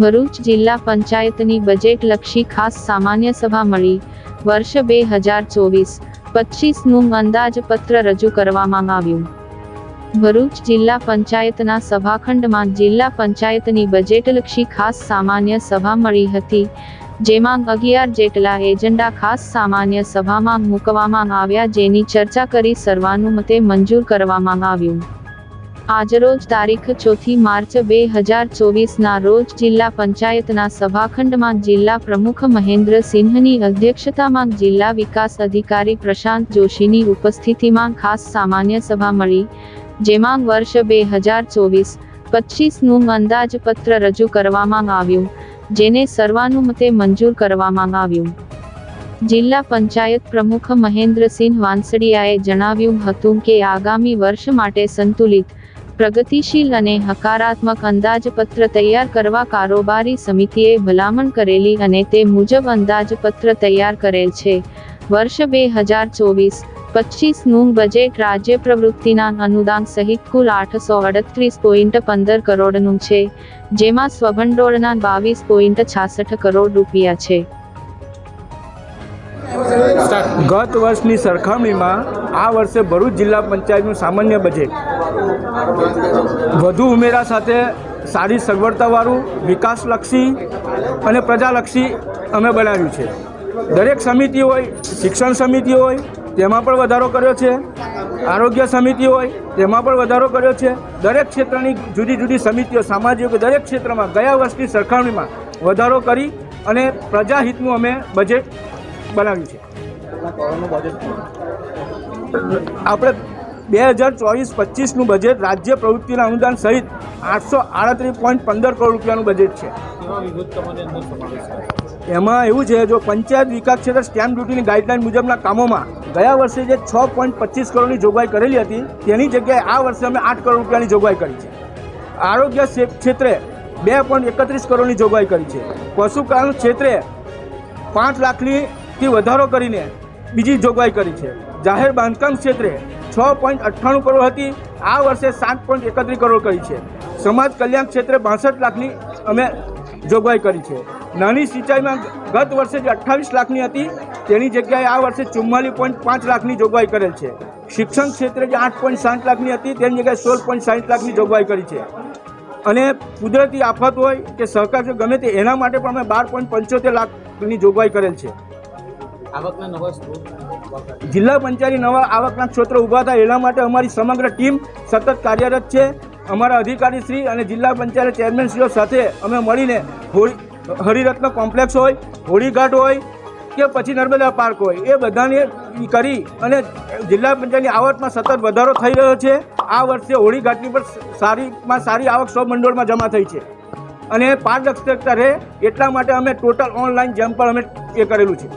ભરૂચ જિલ્લા પંચાયતની બજેટલક્ષી ખાસ સામાન્ય સભા મળી. વર્ષ બે હજાર ચોવીસ પચીસનું અંદાજપત્ર રજૂ કરવામાં આવ્યું. ભરૂચ જિલ્લા પંચાયતના સભાખંડમાં જિલ્લા પંચાયતની બજેટલક્ષી ખાસ સામાન્ય સભા મળી હતી, જેમાં અગિયાર જેટલા એજન્ડા ખાસ સામાન્ય સભામાં મૂકવામાં આવ્યા જેની ચર્ચા કરી સર્વાનુમતે મંજૂર કરવામાં આવ્યું. આજરોજ તારીખ ચોથી માર્ચ બે હજાર ચોવીસના રોજ જિલ્લા પંચાયતના સભાખંડમાં જિલ્લા પ્રમુખ મહેન્દ્ર સિંહની અધ્યક્ષતામાં જિલ્લા વિકાસ અધિકારી પ્રશાંત જોશીની ઉપસ્થિતિમાં ખાસ સામાન્ય સભા મળી, જેમાં વર્ષ બે હજાર ચોવીસ પચીસનું અંદાજપત્ર રજૂ કરવામાં આવ્યું, જેને સર્વાનુમતે મંજૂર કરવામાં આવ્યું. જિલ્લા પંચાયત પ્રમુખ મહેન્દ્રસિંહ વાંસડિયાએ જણાવ્યું હતું કે આગામી વર્ષ માટે સંતુલિત પ્રગતિશીલ અને હકારાત્મક અંદાજપત્ર તૈયાર કરવા કારોબારી સમિતિએ ભલામણ કરેલી અને તે મુજબ અંદાજપત્ર તૈયાર કરેલ છે. વર્ષ બે હજાર ચોવીસ પચીસનું બજેટ રાજ્ય પ્રવૃત્તિના અનુદાન સહિત કુલ આઠસો અડત્રીસ પોઈન્ટ પંદર કરોડનું છે, જેમાં સ્વભંડોળના બાવીસ પોઈન્ટ છાસઠ કરોડ રૂપિયા છે. ગત વર્ષની સરખામણીમાં આ વર્ષે ભરૂચ જિલ્લા પંચાયતનું સામાન્ય બજેટ. વધુ ઉમેરા સાથે સારી સગવડતાવાળું, વિકાસલક્ષી અને પ્રજાલક્ષી અમે બનાવ્યું છે. દરેક સમિતિ હોય, શિક્ષણ સમિતિ હોય, તેમાં પણ વધારો કર્યો છે. આરોગ્ય સમિતિ હોય, તેમાં પણ વધારો કર્યો છે. દરેક ક્ષેત્રની જુદી જુદી સમિતિઓ, સામાજિક દરેક ક્ષેત્રમાં ગયા વર્ષની સરખામણીમાં વધારો કરી અને પ્રજાહિતનું અમે બજેટ બનાવ્યું છે. આપણે બે હજાર ચોવીસ પચીસનું બજેટ રાજ્ય પ્રવૃત્તિના અનુદાન સહિત આઠસો આડત્રીસ પોઈન્ટ પંદર કરોડ રૂપિયાનું બજેટ છે. એમાં એવું છે, જો પંચાયત વિકાસ ક્ષેત્ર સ્ટેમ્પ ડ્યુટીની ગાઈડલાઇન મુજબના કામોમાં ગયા વર્ષે જે છ પોઈન્ટ પચીસ કરોડની જોગવાઈ કરેલી હતી, તેની જગ્યાએ આ વર્ષે અમે આઠ કરોડ રૂપિયાની જોગવાઈ કરી છે. આરોગ્ય ક્ષેત્રે બે પોઈન્ટ એકત્રીસ કરોડની જોગવાઈ કરી છે. પશુપાલન ક્ષેત્રે પાંચ લાખનીથી વધારો કરીને બીજી જોગવાઈ કરી છે. જાહેર બાંધકામ ક્ષેત્રે છ પોઈન્ટ અઠ્ઠાણું કરોડ હતી. આ વર્ષે સાત પોઈન્ટ એકત્રીસ કરોડ કરી છે. સમાજ કલ્યાણ ક્ષેત્રે બાસઠ લાખની અમે જોગવાઈ કરી છે. નાની સિંચાઈમાં ગત વર્ષે જે અઠ્ઠાવીસ લાખની હતી, તેની જગ્યાએ આ વર્ષે ચુમ્માલીસ પોઈન્ટ પાંચ લાખની જોગવાઈ કરેલ છે. શિક્ષણ ક્ષેત્રે જે આઠ પોઈન્ટ સાઠ લાખની હતી, તેની જગ્યાએ સોળ પોઈન્ટ સાઠ લાખની જોગવાઈ કરી છે. અને કુદરતી આફત હોય કે સહકાર ગમે તે, એના માટે પણ અમે બાર પોઈન્ટ પંચોતેર લાખની જોગવાઈ કરેલ છે. જિલ્લા પંચાયતની નવા આવકના ક્ષેત્રો ઊભા થાય. એના માટે અમારી સમગ્ર ટીમ સતત કાર્યરત છે. અમારા અધિકારીશ્રી અને જિલ્લા પંચાયત ચેરમેનશ્રીઓ સાથે અમે મળીને હોળી, હરિરત્ન કોમ્પ્લેક્સ હોય, હોળીઘાટ હોય કે પછી નર્મદા પાર્ક હોય, એ બધાને કરી અને જિલ્લા પંચાયતની આવકમાં સતત વધારો થઈ રહ્યો છે. આ વર્ષે હોળીઘાટની પર સારીમાં સારી આવક સૌ મંડળમાં જમા થઈ છે. અને પારદર્શકતા રહે એટલા માટે અમે ટોટલ ઓનલાઈન જેમ પણ અમે એ કરેલું છે.